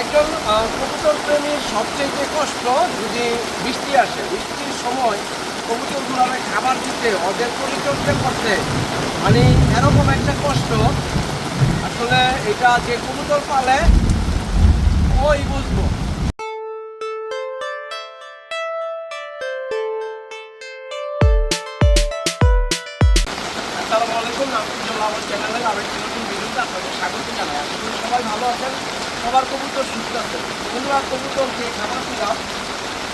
একজন কবুতর প্রেমীর সবচেয়ে কষ্ট যদি বৃষ্টি আসে, বৃষ্টির সময় কবুতরগুলোর খাবার দিতে, ওদের পরিচর্যা করতে মানে এরকম একটা কষ্ট। আসলে এটা যে কবুতর পালে, ওই বুঝব। আসসালামু আলাইকুম আমি সুজন আমার চ্যানেলের আরেকটি নতুন ভিডিওতে আপনাদের স্বাগত জানাই। আশা সবাই ভালো আছেন। সবার কবুতর সুস্থ আছে। বন্ধুরা কবুতরকে খাবার দিলাম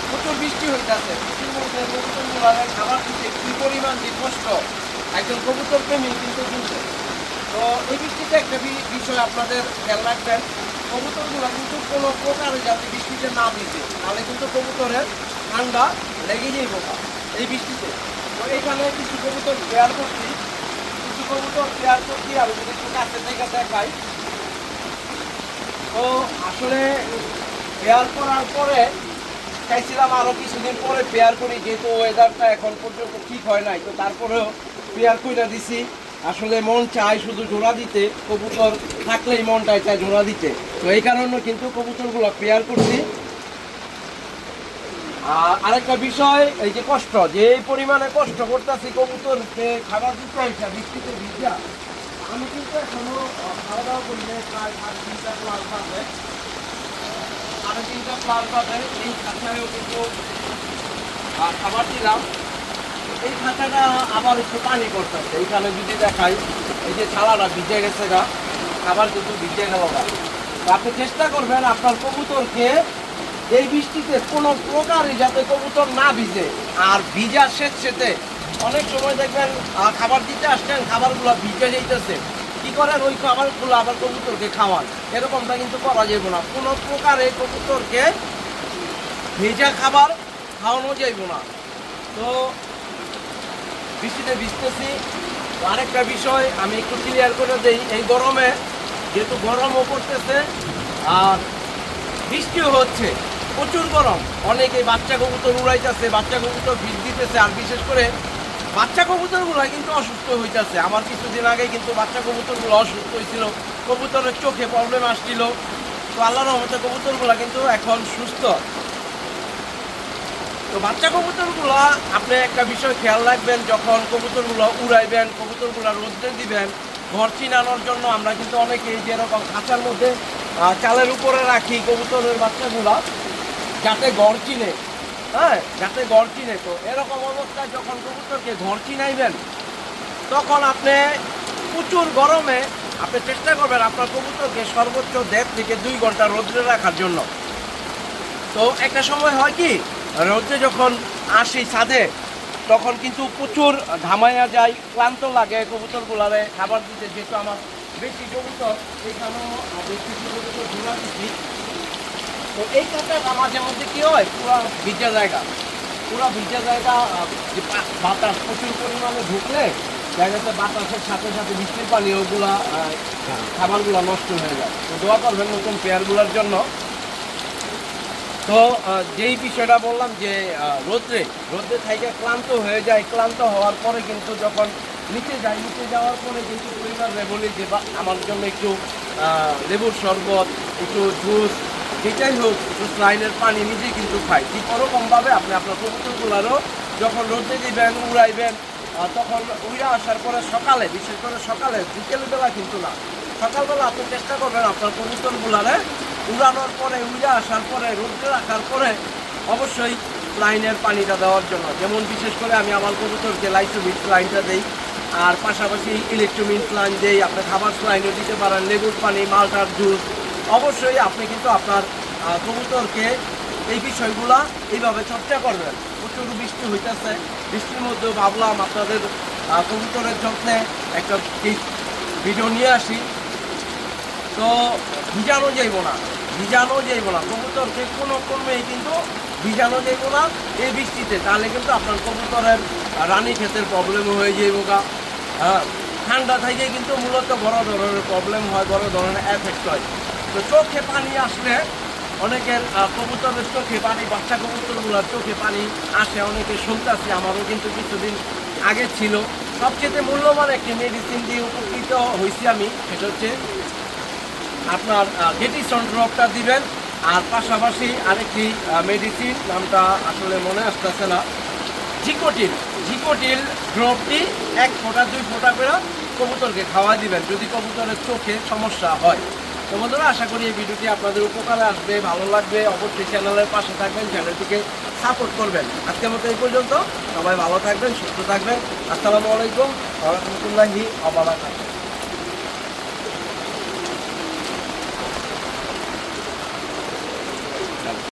প্রচুর বৃষ্টি হইতেছে। কবুতরগুলো খাবার দিতে কী পরিমাণ যে কষ্ট একজন কবুতর প্রেমী কিন্তু বুঝবে তো এই বৃষ্টিতে একটা বিষয় আপনাদের খেয়াল রাখবেন। কবুতরগুলো কিন্তু কোনো প্রকারে যাতে বৃষ্টিতে না ভিজে, তাহলে কিন্তু কবুতরের ঠান্ডা লেগে যাইব এই বৃষ্টিতে। তো এখানে কিছু কবুতর পেয়ার করছি। কিছু কবুতর পেয়ার করছি আমি যদি একটু কাছে থেকে দেখাই তো আসলে পেয়ার করার পরে চাইছিলাম আরও কিছুদিন পরে পেয়ার করি, যেহেতু ওয়েদারটা এখন পর্যন্ত ঠিক হয় নাই, তো তারপরেও পেয়ার করে দিছি। আসলে মন চায় শুধু জোড়া দিতে, কবুতর থাকলেই মনটায় চায় জোড়া দিতে। তো এই কারণে কিন্তু কবুতরগুলো পেয়ার করছি। আর আরেকটা বিষয়, এই যে কষ্ট, যে পরিমাণে কষ্ট করতেছি কবুতরকে, খাবার দিতে বৃষ্টিতে ভিজা। আমি কিন্তু এখনও খাওয়া দাওয়া করি নাই, প্রায় সাড়ে তিনটা ক্লাস বাজে সাড়ে তিনটা ক্লাস বাজে এই খাঁচায়ও কিন্তু খাবার দিলাম। এই খাঁচাটা আবার একটু পানি করতেছে এইখানে যদি দেখাই এই যে ছালাটা ভিজে গেছে গা খাবার কিন্তু ভিজে গেল গা। আপনি চেষ্টা করবেন আপনার কবুতরকে এই বৃষ্টিতে কোনো প্রকারই যাতে কবুতর না ভিজে। আর ভিজা শেষ সেতে অনেক সময় দেখবেন খাবার দিতে আসছেন খাবারগুলো ভিজে যাইতেছে। কি করেন? ওই খাবারগুলো আবার কবুতরকে খাওয়ান। এরকমটা কিন্তু করা যাবে না। কোনো প্রকারে কবুতরকে ভেজা খাবার খাওয়ানো যাইব না। তো বৃষ্টিতে ভিজতেছি। আরেকটা বিষয়, আমি একটু ক্লিয়ার করে দিই। এই গরমে যেহেতু গরমও পড়তেছে, আর বৃষ্টিও হচ্ছে, প্রচুর গরম। অনেকে বাচ্চা কবুতর উড়াইতেছে, বাচ্চা কবুতর ভিজ দিতেছে, আর বিশেষ করে বাচ্চা কবুতরগুলো কিন্তু অসুস্থ হইতেছে। আমার কিছুদিন আগে কিন্তু বাচ্চা কবুতরগুলো অসুস্থ হয়েছিল কবুতরের চোখে প্রবলেম আসছিল। তো আল্লাহর রহমতে কবুতরগুলো কিন্তু এখন সুস্থ। তো বাচ্চা কবুতরগুলো, আপনি একটা বিষয় খেয়াল রাখবেন, যখন কবুতরগুলো উড়াইবেন, কবুতরগুলো রোদ্রে দিবেন, ঘর চিনানোর জন্য আমরা কিন্তু অনেকেই যেরকম খাঁচার মধ্যে চালের উপরে রাখি কবুতরের বাচ্চাগুলো, যাতে ঘর চিনে। হ্যাঁ যাতে ঘর চিনে তো। এরকম অবস্থায় যখন কবুতরকে ঘর চিনাইবেন তখন আপনি প্রচুর গরমে আপনি চেষ্টা করবেন আপনার কবুতরকে সর্বোচ্চ দেড় থেকে দুই ঘণ্টা রোদ্রে রাখার জন্য। তো একটা সময় হয় কি রোদে যখন আসি ছাদে, তখন কিন্তু প্রচুর ঘামাইয়া যায়, ক্লান্ত লাগে কবুতরগুলারে। খাবার দিতে যেহেতু আমার বেশি কবুতর এখানেও বেশি কবুতর ঘোরা তো এই কাজটা মাঝে মধ্যে কী হয়, পুরো ভিজা জায়গা, পুরো ভিজা জায়গা যে বাতাস প্রচুর পরিমাণে ঢুকলে জায়গাতে বাতাসের সাথে সাথে বৃষ্টির পানি, ওগুলা খাবারগুলো নষ্ট হয়ে যায়। তো দোয়া করবেন নতুন পেয়ারগুলোর জন্য। তো যেই বিষয়টা বললাম যে রোদ্রে রোদ্রে থেকে ক্লান্ত হয়ে যায়, ক্লান্ত হওয়ার পরে কিন্তু যখন নিচে যায় নিচে যাওয়ার পরে কিন্তু পরিবারে বলি যে আমার জন্য একটু লেবুর শরবত, একটু জুস যেটাই হোক একটু স্লাইনের পানি নিজেই কিন্তু খাই ঠিক ওরকমভাবে আপনি আপনার কবুতরগুলারও যখন রোদে দিবেন, উড়াইবেন তখন উড়ে আসার পরে সকালে, বিশেষ করে সকালে, বিকেলবেলা কিন্তু না। সকালবেলা আপনি চেষ্টা করবেন আপনার কবুতরগুলারে উড়ানোর পরে উড়ে আসার পরে রোদ্রে রাখার পরে অবশ্যই লাইনের পানিটা দেওয়ার জন্য। যেমন বিশেষ করে আমি আমার কবুতরকে লাইসোমিট লাইনটা দেই, আর পাশাপাশি ইলেকট্রোমিট লাইন দেই। আপনি খাবার লাইনও দিতে পারেন, লেবুর পানি, মালটার জুস অবশ্যই আপনি কিন্তু আপনার কবুতরকে এই বিষয়গুলা এইভাবে চর্চা করবেন। প্রচুর বৃষ্টি হইতেছে। বৃষ্টির মধ্যে ভাবলাম আপনাদের কবুতরের যত্নে একটা ভিডিও নিয়ে আসি। তো ভিজানো যাইব না, ভিজানো যাইব না। কবুতরকে কোনো কর্মেই কিন্তু ভিজানো যাইব না এই বৃষ্টিতে। তাহলে কিন্তু আপনার কবুতরের রানী ক্ষেতের প্রবলেম হয়ে যাইব গা। হ্যাঁ ঠান্ডা থেকে কিন্তু মূলত বড় ধরনের প্রবলেম হয়, বড় ধরনের এফেক্ট হয়। তো চোখে পানি আসলে অনেকের কবুতরের চোখে পানি, বাচ্চা কবুতরগুলোর চোখে পানি আসে, অনেকে শুনতেছি, আমারও কিন্তু কিছুদিন আগে ছিল। সবচেয়ে মূল্যবান একটি মেডিসিন দিয়ে উপকৃত হয়েছি আমি, সেটা হচ্ছে আপনার গেটিসন ড্রপটা দিবেন। আর পাশাপাশি আরেকটি মেডিসিন নামটা আসলে মনে আসতেছে না। জিকোটিল। জিকোটিল ড্রপটি এক ফোঁটা, দুই ফোঁটা করে কবুতরকে খাওয়া দিবেন, যদি কবুতরের চোখে সমস্যা হয়। তো বন্ধুরা, আশা করি এই ভিডিওটি আপনাদের উপকারে আসবে, ভালো লাগবে। অবশ্যই চ্যানেলের পাশে থাকবেন, চ্যানেলটিকে সাপোর্ট করবেন। আজকের মতো এই পর্যন্ত। সবাই ভালো থাকবেন, সুস্থ থাকবেন। আসসালামু আলাইকুম রহমতুল্লাহি আবারাকাতুহু